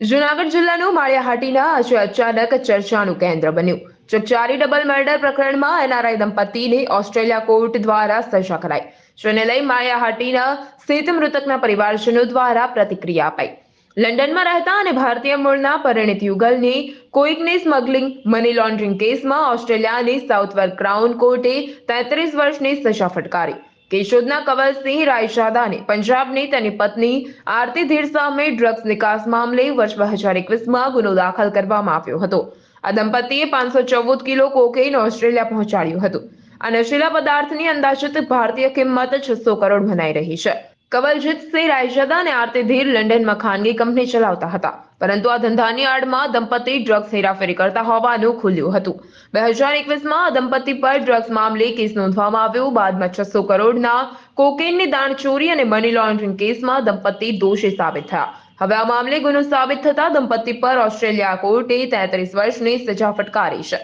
જુનાગઢ જિલ્લાનું માળિયાહાટીના આજે અચાનક ચર્ચાનું કેન્દ્ર બન્યું. ચકચારી ડબલ મર્ડર પ્રકરણમાં એનઆરઆઈ દંપતીને ઓસ્ટ્રેલિયા કોર્ટ દ્વારા સજા કરાઈ. જેને લઈ માળિયાહાટીના સ્થિત મૃતકના પરિવારજનો દ્વારા પ્રતિક્રિયા અપાઈ. લંડનમાં રહેતા અને ભારતીય મૂળના પરિણીત યુગલની કોઈકની સ્મગલિંગ, મની લોન્ડરિંગ કેસમાં ઓસ્ટ્રેલિયાની સાઉથવર્ક ક્રાઉન કોર્ટે તેત્રીસ વર્ષની સજા ફટકારી. કેશોદના કવલસિંહ રાયશાદાને પંજાબની તેની પત્ની આરતી ધીર સામે ડ્રગ્સ નિકાસ મામલે વર્ષ બે હજાર એકવીસમાં ગુનો દાખલ કરવામાં આવ્યો હતો. આ દંપતીએ પાંચસો ચૌદ કિલો કોકેઇન ઓસ્ટ્રેલિયા પહોંચાડ્યું હતું આ નશીલા પદાર્થની અંદાજિત ભારતીય કિંમત છસો કરોડ મનાઈ રહી છે. કવલજીતસિંહ રાયશાદા અને આરતી ધીર લંડનમાં ખાનગી કંપની ચલાવતા હતા. પરંતુ આ ધંધાની આડમાં દંપતી ડ્રગ્સ હેરાફેરી કરતા હોવાનું ખુલ્યું હતું. બે હજાર એકવીસમાં આ દંપતી પર ડ્રગ્સ મામલે કેસ નોંધવામાં આવ્યો. બાદમાં છસો કરોડના કોકેનની દાણચોરી અને મની લોન્ડરિંગ કેસમાં દંપતી દોષી સાબિત થયા. હવે આ મામલે ગુનો સાબિત થતા દંપતી પર ઓસ્ટ્રેલિયા કોર્ટે તેત્રીસ વર્ષની સજા ફટકારી છે.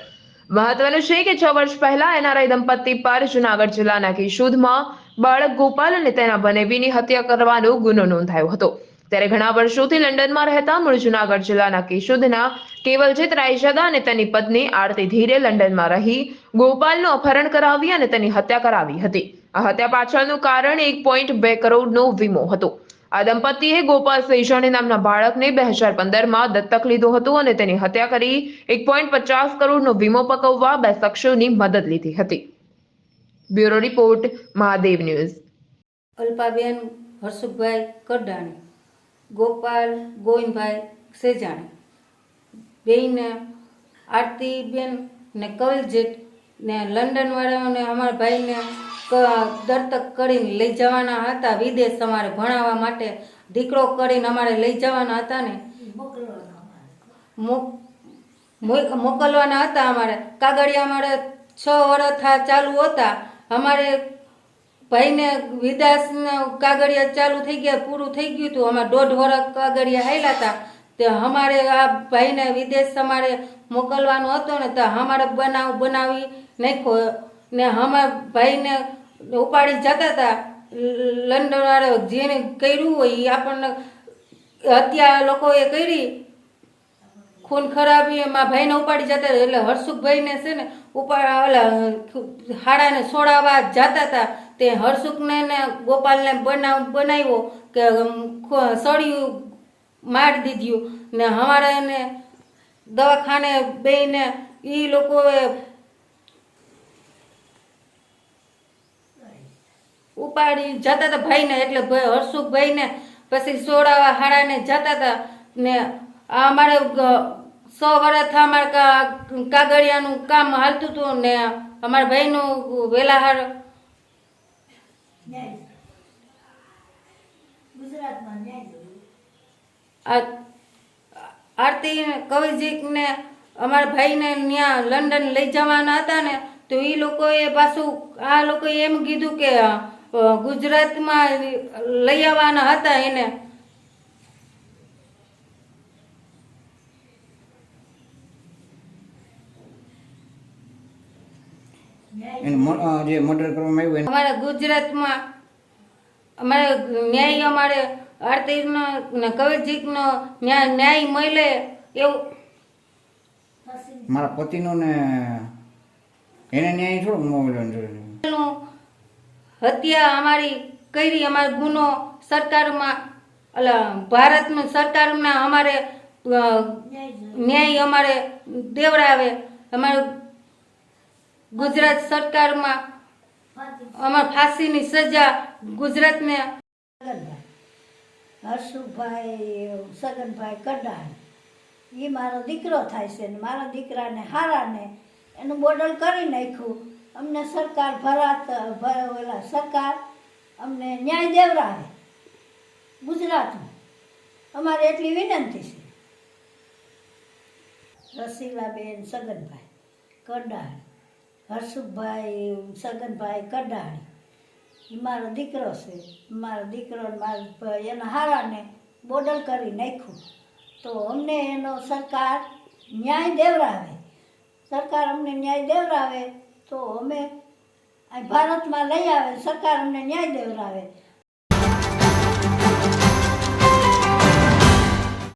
મહત્વનું છે કે છ વર્ષ પહેલા એનઆરઆઈ દંપતી પર જુનાગઢ જિલ્લાના કેશોદમાં બાળક ગોપાલ અને તેના બનેવીની હત્યા કરવાનો ગુનો નોંધાયો હતો. ત્યારે ઘણા વર્ષોથી લંડનમાં રહેતા મૂળ જુનાગઢ જિલ્લાના કેશોદના કેવલજીત રાયજાદા અને તેની પત્ની આરતી ધીરે લંડનમાં રહી, ગોપાલનું અપહરણ કરાવી અને તેની હત્યા કરાવી હતી. આ હત્યા પાછળનું કારણ એક પોઈન્ટ બે કરોડનો વીમો હતો. આ દંપતીએ ગોપાલ સેજાણી નામના બાળકને બે હજાર પંદરમાં દત્તક લીધો હતો અને તેની હત્યા કરી એક પોઈન્ટ પચાસ કરોડનો વીમો પકવવા બે શખ્સોની મદદ લીધી હતી. Bureau report, Mahadev news. Alpaben Harshubhai Kadani Gopal, Govindbhai Sejani. બેન આરતીબેન ને કવલજીત ને લંડનવાળાઓને અમારા ભાઈને દર્તક કરીને લઈ જવાના હતા. વિદેશ અમારે ભણાવવા માટે દીકરો કરીને અમારે લઈ જવાના હતા ને. મોક- મોક- મોકલવાના હતા અમારે. કાગળિયા અમારે છ વર્ષ ચાલુ હતા. અમારે ભાઈને વિદાસના કાગળિયા ચાલુ થઈ ગયા, પૂરું થઈ ગયું હતું. અમે દોઢ વર્ષ કાગળિયા હાલ્યા હતા. તે અમારે આ ભાઈને વિદેશ અમારે મોકલવાનો હતો ને, તો અમારે બનાવ બનાવી નાખ્યો. ને અમારા ભાઈને ઉપાડી જતા હતા. લંડન વાળો જેને કર્યું હોય એ આપણને હત્યા લોકોએ કરી. ખૂન ખરાબી એમાં ભાઈને ઉપાડી જતા એટલે હર્ષુખભાઈને છે ને, ઉપાડ ઓલા, હાડાને છોડાવવા જતા હતા. તે હર્ષુખને ને ગોપાલને બનાવ, બનાવ્યો કે સળિયું મારી દીધું ને અમારે એને દવાખાને બેને એ લોકોએ ઉપાડી જતા હતા ભાઈને, એટલે ભાઈ હર્ષુખભાઈને પછી સોડાવા હાડાને જતા હતા ને અમારે સો વર્ષ અમારે કાગળિયાનું કામ હાલતું હતું ને અમારા ભાઈનું વેલાહાર આ આરતી કવિજીને અમારા ભાઈને ત્યાં લંડન લઈ જવાના હતા ને, તો એ લોકોએ પાછું, આ લોકોએ એમ કીધું કે ગુજરાતમાં લઈ આવવાના હતા એને. એને જે મર્ડર કરવામાં આવ્યું અમારા ગુજરાતમાં અમારે ન્યાય અમારે આરતીનો ને કવિજીનો ન્યાય ન્યાય મળે એવું. મારા પતિનો ને એને ન્યાય થોડો મળ્યો હત્યા અમારી કરી અમારો ગુનો સરકારમાં અલા ભારતનું સરકારમાં અમારે ન્યાય અમારે દેવડાવે. અમારે ગુજરાત સરકારમાં અમાર ફાંસીની સજા ગુજરાતને હર્ષુભાઈ, સગનભાઈ કડાણ એ મારો દીકરો થાય છે ને મારા દીકરાને હારાને એનું બોર્ડર કરી નાખ્યું. અમને સરકાર ભરાત ઓલા સરકાર અમને ન્યાય દેવરાવે. ગુજરાતમાં અમારે એટલી વિનંતી છે. રસીલાબેન, સગનભાઈ કડાણ હર્ષુભાઈ સગનભાઈ કડાણી. મારો દીકરો છે. મારો દીકરો ને એના હારાને બોડલ કરી નાખ્યું. તો અમને એનો સરકાર ન્યાય દેવરાવે. સરકાર અમને ન્યાય દેવરાવે તો અમે ભારતમાં લઈ આવે. સરકાર અમને ન્યાય દેવરાવે.